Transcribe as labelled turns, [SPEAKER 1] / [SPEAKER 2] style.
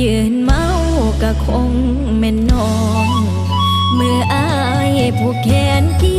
[SPEAKER 1] ยืนเมากะคงแม่นนอง เมื่ออายผู้แขนที่